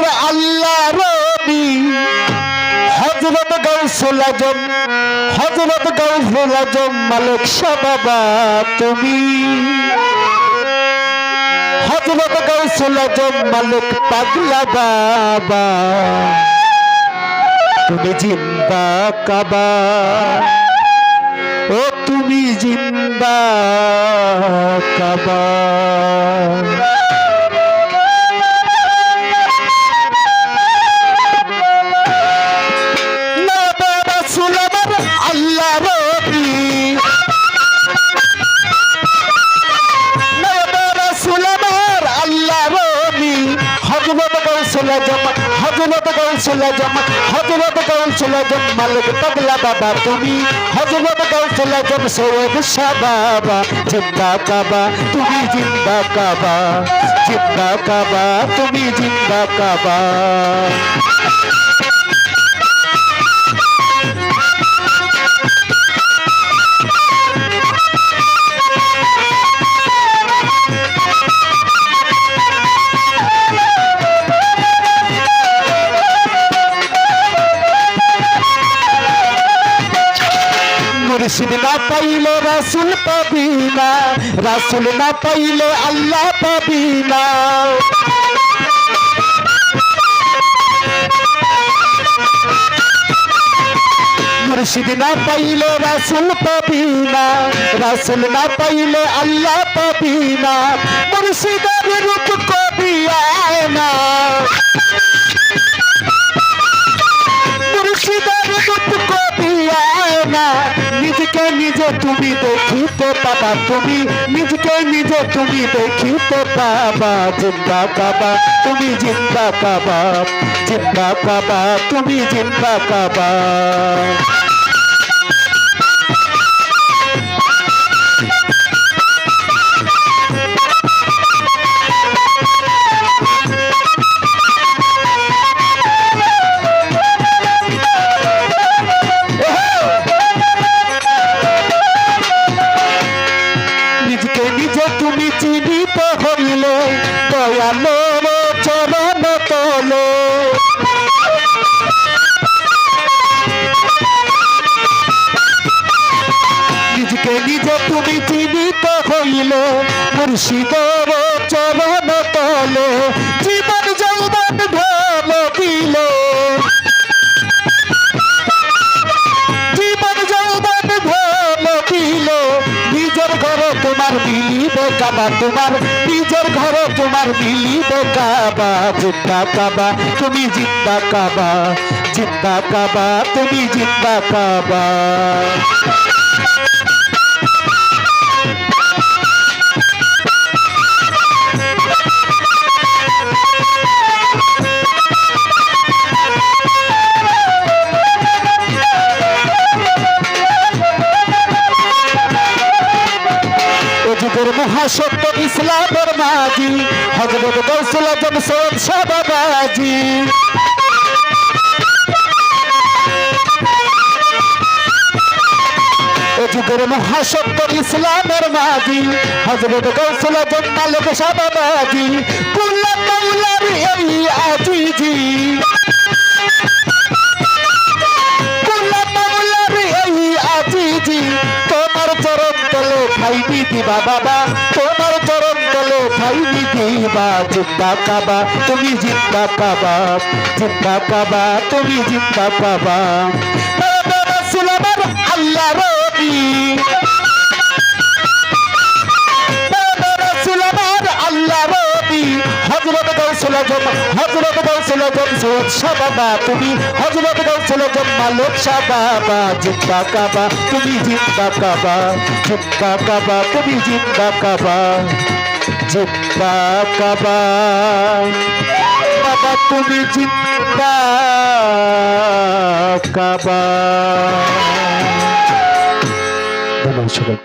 আমার আল্লাহ রবি। হজরত গৌসুল আজম হজরত গৌসুল আজম মালিক বাবা তুমি। হজরত গৌসুল আজম মালিক পাগলা বাবা। তুমি জিন্দা কাবা। ও তুমি জিন্দা কাবা। গৌসুল আজম হজরত গৌসুল আজম হজরত গৌসুল আজম মালিক পাগলা বাবা তুমি, হজরত গৌসুল আজম সৈয়দ শাহ বাবা জিন্দা কাবা, তুমি জিন্দা কাবা জিন্দা কাবা, তুমি জিন্দা কাবা। মুর্শিদ না পাইলে রাসুল পাবি না, রাসুল না পাইলে আল্লাহ পাবি না। মুর্শিদ না পাইলে রাসুল পাবি না, রাসুল না পাইলে আল্লাহ পাবি না। মুর্শিদের রূপ নিজকে নিজে তুমি দেখিতে পাবা তুমি নিজকে নিজে তুমি দেখিতে পাবা জিন্দা কাবা তুমি জিন্দা কাবা জিন্দা কাবা তুমি জিন্দা কাবা হইলে দয়ালো চরণ তোলে নিজকে নিজে তুমি চিনিতে হইলে মুর্শিদের চরণ তলে জীবন তোমার মিলিবে কাবা তোমার নিজের ঘরে তোমার মিলিবে কাবা জিন্দা কাবা তুমি জিন্দা কাবা জিন্দা কাবা তুমি জিন্দা কাবা মহাসত্য ইসলামের মাঝি হজরত গৌসুল আজম সৈয়দ যুগের মহাসত্য ইসলামের মাঝি হজরত কুল্লা এই আজিজি দিবা বাবা, তোমার চরণ তলে খাইবি দিবা, জিন্দা পাবা তুমি জিন্দা পাবা জিন্দা পাবা তুমি জিন্দা পাবা আল্লাহ রবি আল্লাহ রবি হযরত হযরত গৌসুল আজম সৈয়দ শাহ বাবা তুমি গৌসুল আজম মালিক শাহ বাবা জিন্দা কাবা, তুমি জিন্দা কাবা জিন্দা কাবা, তুমি জিন্দা কাবা জিন্দা কাবা। বাবা, তুমি জিন্দা কাবা। ধন্যবাদ